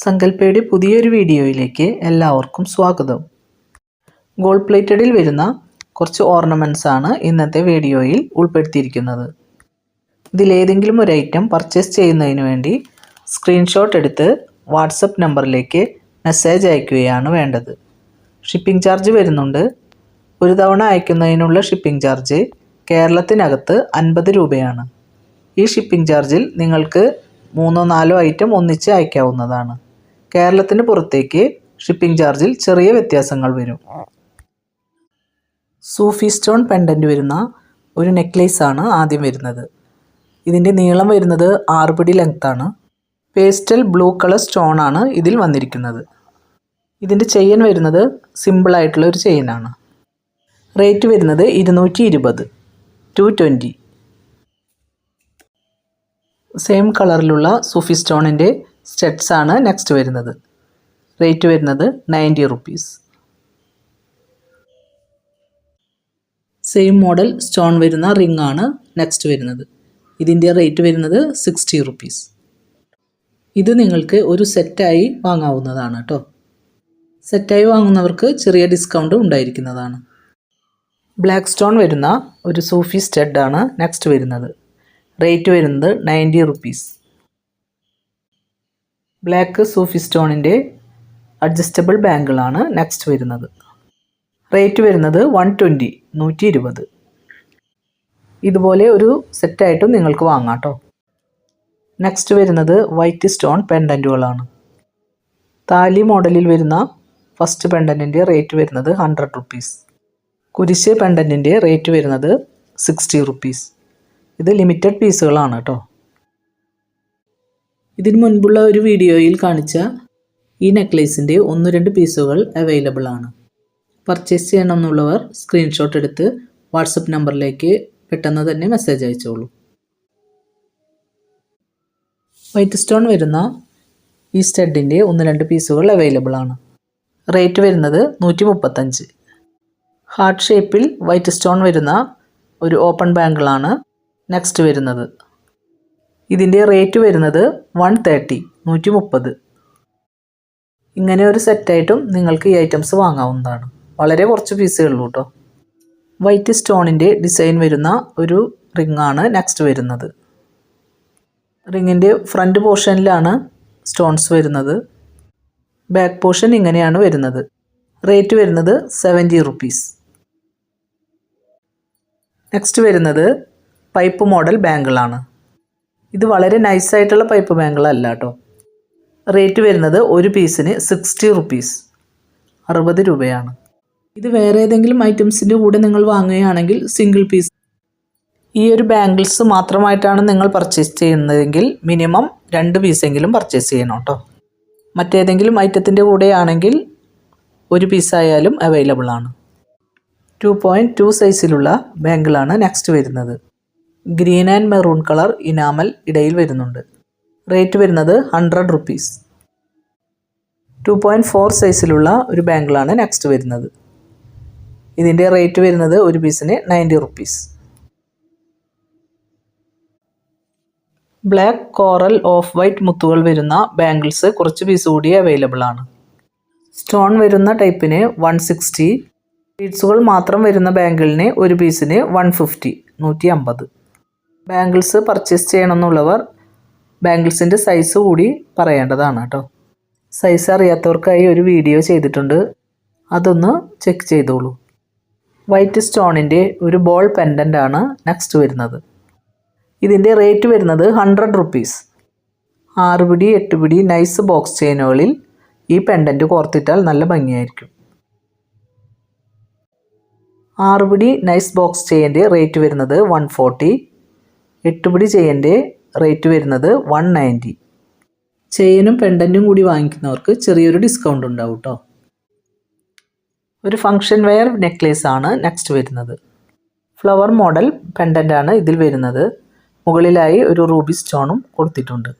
സങ്കല്പയുടെ പുതിയൊരു വീഡിയോയിലേക്ക് എല്ലാവർക്കും സ്വാഗതം. ഗോൾഡ് പ്ലേറ്റഡിൽ വരുന്ന കുറച്ച് ഓർണമെന്റ്സ് ആണ് ഇന്നത്തെ വീഡിയോയിൽ ഉൾപ്പെടുത്തിയിരിക്കുന്നത്. ഇതിലേതെങ്കിലും ഒരു ഐറ്റം പർച്ചേസ് ചെയ്യുന്നതിന് വേണ്ടി സ്ക്രീൻഷോട്ട് എടുത്ത് വാട്സപ്പ് നമ്പറിലേക്ക് മെസ്സേജ് അയക്കുകയാണ് വേണ്ടത്. ഷിപ്പിംഗ് ചാർജ് വരുന്നുണ്ട്. ഒരു തവണ അയക്കുന്നതിനുള്ള ഷിപ്പിംഗ് ചാർജ് കേരളത്തിനകത്ത് അൻപത് രൂപയാണ്. ഈ ഷിപ്പിംഗ് ചാർജിൽ നിങ്ങൾക്ക് മൂന്നോ നാലോ ഐറ്റം ഒന്നിച്ച് അയക്കാവുന്നതാണ്. കേരളത്തിന് പുറത്തേക്ക് ഷിപ്പിംഗ് ചാർജിൽ ചെറിയ വ്യത്യാസങ്ങൾ വരും. സൂഫി സ്റ്റോൺ പെൻഡന്റ് വരുന്ന ഒരു നെക്ലേസ് ആണ് ആദ്യം വരുന്നത്. ഇതിന്റെ നീളം വരുന്നത് ആറ് പിടി ലെങ്ത്താണ് പേസ്റ്റൽ ബ്ലൂ കളർ സ്റ്റോൺ ആണ് ഇതിൽ വന്നിരിക്കുന്നത്. ഇതിന്റെ ചെയിൻ വരുന്നത് സിമ്പിളായിട്ടുള്ള ഒരു ചെയിനാണ് റേറ്റ് വരുന്നത് ഇരുന്നൂറ്റി ഇരുപത് ടു ട്വന്റി സെയിം കളറിലുള്ള സൂഫി സ്റ്റോണിന്റെ സ്റ്റെഡ്സ് ആണ് നെക്സ്റ്റ് വരുന്നത്. റേറ്റ് വരുന്നത് ninety rupees. Same model stone വരുന്ന റിംഗ് ആണ് നെക്സ്റ്റ് വരുന്നത്. ഇതിന്റെ റേറ്റ് വരുന്നത് സിക്സ്റ്റി റുപ്പീസ്. ഇത് നിങ്ങൾക്ക് ഒരു സെറ്റായി വാങ്ങാവുന്നതാണ് കേട്ടോ. സെറ്റായി വാങ്ങുന്നവർക്ക് ചെറിയ ഡിസ്കൗണ്ട് ഉണ്ടായിരിക്കുന്നതാണ്. ബ്ലാക്ക് സ്റ്റോൺ വരുന്ന ഒരു സൂഫി ആണ് നെക്സ്റ്റ് വരുന്നത്. റേറ്റ് വരുന്നത് നയന്റി റുപ്പീസ്. ബ്ലാക്ക് സൂഫി സ്റ്റോണിന്റെ അഡ്ജസ്റ്റബിൾ ബാങ്കിളാണ് നെക്സ്റ്റ് വരുന്നത്. റേറ്റ് വരുന്നത് വൺ ട്വന്റി നൂറ്റി ഇരുപത് ഇതുപോലെ ഒരു സെറ്റായിട്ടും നിങ്ങൾക്ക് വാങ്ങാം കേട്ടോ നെക്സ്റ്റ് വരുന്നത് വൈറ്റ് സ്റ്റോൺ പെൻഡന്റുകളാണ്. താലി മോഡലിൽ വരുന്ന ഫസ്റ്റ് പെൻഡന്റിന്റെ റേറ്റ് വരുന്നത് ഹൺഡ്രഡ് റുപ്പീസ്. കുരിശ് പെൻഡന്റിന്റെ റേറ്റ് വരുന്നത് സിക്സ്റ്റി റുപ്പീസ്. ഇത് ലിമിറ്റഡ് പീസുകളാണ് കേട്ടോ ഇതിന് മുൻപുള്ള ഒരു വീഡിയോയിൽ കാണിച്ച ഈ നെക്ലേസിന്റെ ഒന്ന് രണ്ട് പീസുകൾ അവൈലബിൾ ആണ്. പർച്ചേസ് ചെയ്യണമെന്നുള്ളവർ സ്ക്രീൻഷോട്ട് എടുത്ത് വാട്സപ്പ് നമ്പറിലേക്ക് പെട്ടെന്ന് തന്നെ മെസ്സേജ് അയച്ചോളൂ. വൈറ്റ് സ്റ്റോൺ വരുന്ന ഈ സ്റ്റഡിന്റെ ഒന്ന് രണ്ട് പീസുകൾ അവൈലബിൾ ആണ്. റേറ്റ് വരുന്നത് നൂറ്റി മുപ്പത്തഞ്ച് ഹാർട്ട് ഷേപ്പിൽ വൈറ്റ് സ്റ്റോൺ വരുന്ന ഒരു ഓപ്പൺ ബാങ്കിളാണ് നെക്സ്റ്റ് വരുന്നത് ഇതിന്റെ റേറ്റ് വരുന്നത് വൺ തേർട്ടി നൂറ്റി മുപ്പത് ഇങ്ങനെ ഒരു സെറ്റായിട്ടും നിങ്ങൾക്ക് ഈ ഐറ്റംസ് വാങ്ങാവുന്നതാണ്. വളരെ കുറച്ച് പീസേ ഉള്ളൂ കേട്ടോ വൈറ്റ് സ്റ്റോണിന്റെ ഡിസൈൻ വരുന്ന ഒരു റിങ്ങാണ് നെക്സ്റ്റ് വരുന്നത്. റിങ്ങിന്റെ ഫ്രണ്ട് പോർഷനിലാണ് സ്റ്റോൺസ് വരുന്നത്. ബാക്ക് പോർഷൻ ഇങ്ങനെയാണ് വരുന്നത്. റേറ്റ് വരുന്നത് സെവന്റി റുപ്പീസ് നെക്സ്റ്റ് വരുന്നത് പൈപ്പ് മോഡൽ ബാങ്കിളാണ് ഇത് വളരെ നൈസായിട്ടുള്ള പൈപ്പ് ബാങ്കുകളല്ല കേട്ടോ റേറ്റ് വരുന്നത് ഒരു പീസിന് സിക്സ്റ്റി റുപ്പീസ് അറുപത് രൂപയാണ്. ഇത് വേറെ ഏതെങ്കിലും ഐറ്റംസിന്റെ കൂടെ നിങ്ങൾ വാങ്ങുകയാണെങ്കിൽ സിംഗിൾ പീസ് ഈ ഒരു ബാംഗിൾസ് മാത്രമായിട്ടാണ് നിങ്ങൾ പർച്ചേസ് ചെയ്യുന്നതെങ്കിൽ മിനിമം രണ്ട് പീസെങ്കിലും പർച്ചേസ് ചെയ്യണം കേട്ടോ മറ്റേതെങ്കിലും ഐറ്റത്തിന്റെ കൂടെയാണെങ്കിൽ ഒരു പീസായാലും അവൈലബിൾ ആണ്. ടു പോയിന്റ് ടു സൈസിലുള്ള ബാങ്കിളാണ് നെക്സ്റ്റ് വരുന്നത്. Green and maroon colour enamel ഇടയിൽ വരുന്നുണ്ട്. റേറ്റ് വരുന്നത് hundred rupees two point four സൈസിലുള്ള ഒരു ബാങ്കിളാണ് നെക്സ്റ്റ് വരുന്നത്. ഇതിന്റെ റേറ്റ് വരുന്നത് ഒരു പീസിന് ninety rupees black coral off white മുത്തുകൾ വരുന്ന ബാംഗിൾസ് കുറച്ച് പീസ് കൂടി അവൈലബിൾ ആണ്. സ്റ്റോൺ വരുന്ന ടൈപ്പിന് വൺ സിക്സ്റ്റി ബീഡ്സുകൾ മാത്രം വരുന്ന ബാങ്കിളിന് ഒരു പീസിന് വൺ ഫിഫ്റ്റി നൂറ്റി അമ്പത്. ബാംഗിൾസ് പർച്ചേസ് ചെയ്യണമെന്നുള്ളവർ ബാംഗിൾസിന്റെ സൈസ് കൂടി പറയേണ്ടതാണ് കേട്ടോ. സൈസ് അറിയാത്തവർക്കായി ഒരു വീഡിയോ ചെയ്തിട്ടുണ്ട്. അതൊന്ന് ചെക്ക് ചെയ്തോളൂ. വൈറ്റ് സ്റ്റോണിന്റെ ഒരു ബോൾ പെൻഡന്റ് ആണ് നെക്സ്റ്റ് വരുന്നത്. ഇതിന്റെ റേറ്റ് വരുന്നത് ഹൺഡ്രഡ് റുപ്പീസ് ആറ് പിടി എട്ട് പിടി നൈസ് ബോക്സ് ചെയിനുകളിൽ ഈ പെൻഡന്റ് കോർത്തിട്ടാൽ നല്ല ഭംഗിയായിരിക്കും. ആറ് പിടി നൈസ് ബോക്സ് ചെയിന്റെ റേറ്റ് വരുന്നത് വൺ ഫോർട്ടി എട്ട് പിടി ചെയിന്റെ റേറ്റ് വരുന്നത് വൺ നയന്റി. ചെയിനും പെൻഡന്റും കൂടി വാങ്ങിക്കുന്നവർക്ക് ചെറിയൊരു ഡിസ്കൗണ്ട് ഉണ്ടാവും കേട്ടോ ഒരു ഫങ്ഷൻ വെയർ നെക്ലേസ് ആണ് നെക്സ്റ്റ് വരുന്നത്. ഫ്ലവർ മോഡൽ പെൻഡന്റ് ആണ് ഇതിൽ വരുന്നത്. മുകളിലായി ഒരു റൂബി സ്റ്റോണും കൊടുത്തിട്ടുണ്ട്.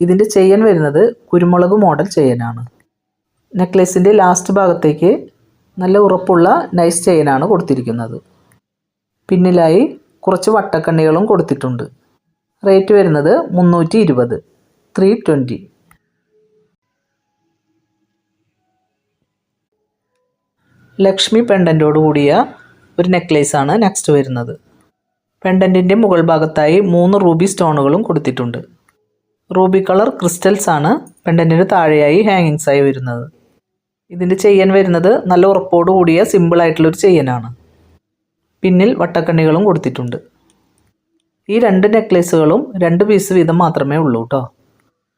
ഇതിന്റെ ചെയിൻ വരുന്നത് കുരുമുളക് മോഡൽ ചെയിനാണ് നെക്ലേസിന്റെ ലാസ്റ്റ് ഭാഗത്തേക്ക് നല്ല ഉറപ്പുള്ള നൈസ് ചെയിനാണ് കൊടുത്തിരിക്കുന്നത്. പിന്നിലായി കുറച്ച് വട്ടക്കണ്ണികളും കൊടുത്തിട്ടുണ്ട്. റേറ്റ് വരുന്നത് മുന്നൂറ്റി ഇരുപത് ത്രീ ട്വന്റി ലക്ഷ്മി പെണ്ടന്റോട് കൂടിയ ഒരു നെക്ലേസാണ് നെക്സ്റ്റ് വരുന്നത്. പെണ്ടന്റിന്റെ മുകൾ ഭാഗത്തായി മൂന്ന് റൂബി സ്റ്റോണുകളും കൊടുത്തിട്ടുണ്ട്. റൂബി കളർ ക്രിസ്റ്റൽസ് ആണ് പെണ്ടന്റിന് താഴെയായി ഹാങ്ങിങ്സായി വരുന്നത്. ഇതിന്റെ ചെയ്യൻ വരുന്നത് നല്ല ഉറപ്പോട് കൂടിയ സിമ്പിളായിട്ടുള്ളൊരു ചെയ്യനാണ് പിന്നിൽ വട്ടക്കണ്ണികളും കൊടുത്തിട്ടുണ്ട്. ഈ രണ്ട് നെക്ലേസുകളും രണ്ട് പീസ് വീതം മാത്രമേ ഉള്ളൂ കേട്ടോ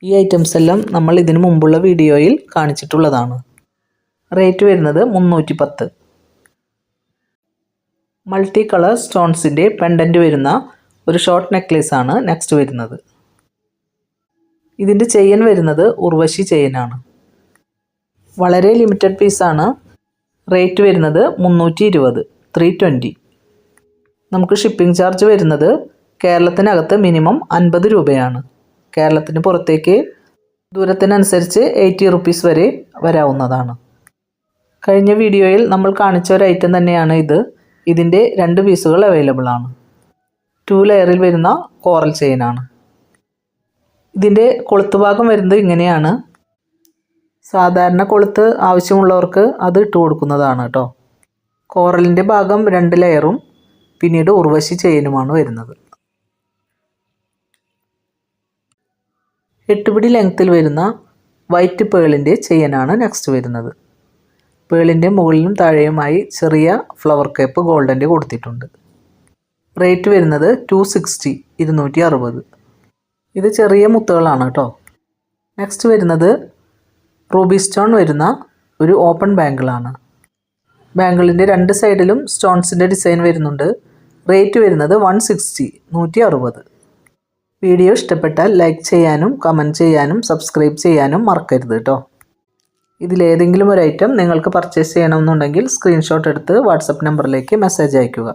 ഈ ഐറ്റംസ് എല്ലാം നമ്മൾ ഇതിനു മുമ്പുള്ള വീഡിയോയിൽ കാണിച്ചിട്ടുള്ളതാണ്. റേറ്റ് വരുന്നത് മുന്നൂറ്റി പത്ത് മൾട്ടി കളർ സ്റ്റോൺസിന്റെ പെൻഡന്റ് വരുന്ന ഒരു ഷോർട്ട് നെക്ലേസ് ആണ് നെക്സ്റ്റ് വരുന്നത്. ഇതിന്റെ ചെയിൻ വരുന്നത് ഉർവശി ചെയിനാണ് വളരെ ലിമിറ്റഡ് പീസാണ് റേറ്റ് വരുന്നത് മുന്നൂറ്റി ഇരുപത് ത്രീ ട്വന്റി നമുക്ക് ഷിപ്പിംഗ് ചാർജ് വരുന്നത് കേരളത്തിനകത്ത് മിനിമം അൻപത് രൂപയാണ്. കേരളത്തിന് പുറത്തേക്ക് ദൂരത്തിനനുസരിച്ച് എയ്റ്റി റുപ്പീസ് വരെ വരാവുന്നതാണ്. കഴിഞ്ഞ വീഡിയോയിൽ നമ്മൾ കാണിച്ച ഒരു ഐറ്റം തന്നെയാണ് ഇത്. ഇതിന്റെ രണ്ട് പീസുകൾ അവൈലബിൾ ആണ്. ടു ലെയറിൽ വരുന്ന കോറൽ ചെയിനാണ് ഇതിന്റെ കൊളുത്ത് ഭാഗം വരുന്നത് ഇങ്ങനെയാണ്. സാധാരണ കൊളുത്ത് ആവശ്യമുള്ളവർക്ക് അത് ഇട്ട് കൊടുക്കുന്നതാണ് കേട്ടോ. കോറലിന്റെ ഭാഗം രണ്ട് ലെയറും പിന്നീട് ഉർവശി ചെയിനുമാണ് വരുന്നത്. എട്ടുപിടി ലെങ്ത്തിൽ വരുന്ന വൈറ്റ് പേളിന്റെ ചെയ്യനാണ് നെക്സ്റ്റ് വരുന്നത്. പേളിന്റെ മുകളിലും താഴെയുമായി ചെറിയ ഫ്ലവർ കേപ്പ് ഗോൾഡന്റെ കൊടുത്തിട്ടുണ്ട്. റേറ്റ് വരുന്നത് ടു സിക്സ്റ്റി ഇരുന്നൂറ്റി അറുപത് ഇത് ചെറിയ മുത്തുകളാണ് കേട്ടോ. നെക്സ്റ്റ് വരുന്നത് റൂബി സ്റ്റോൺ വരുന്ന ഒരു ഓപ്പൺ ബാങ്കിളാണ് ബാങ്കിളിന്റെ രണ്ട് സൈഡിലും സ്റ്റോൺസിന്റെ ഡിസൈൻ വരുന്നുണ്ട്. റേറ്റ് വരുന്നത് വൺ സിക്സ്റ്റി നൂറ്റി അറുപത്. വീഡിയോ ഇഷ്ടപ്പെട്ടാൽ ലൈക്ക് ചെയ്യാനും കമന്റ് ചെയ്യാനും സബ്സ്ക്രൈബ് ചെയ്യാനും മറക്കരുത് കേട്ടോ ഇതിലേതെങ്കിലും ഒരു ഐറ്റം നിങ്ങൾക്ക് പർച്ചേസ് ചെയ്യണമെന്നുണ്ടെങ്കിൽ സ്ക്രീൻഷോട്ട് എടുത്ത് വാട്സപ്പ് നമ്പറിലേക്ക് മെസ്സേജ് അയയ്ക്കുക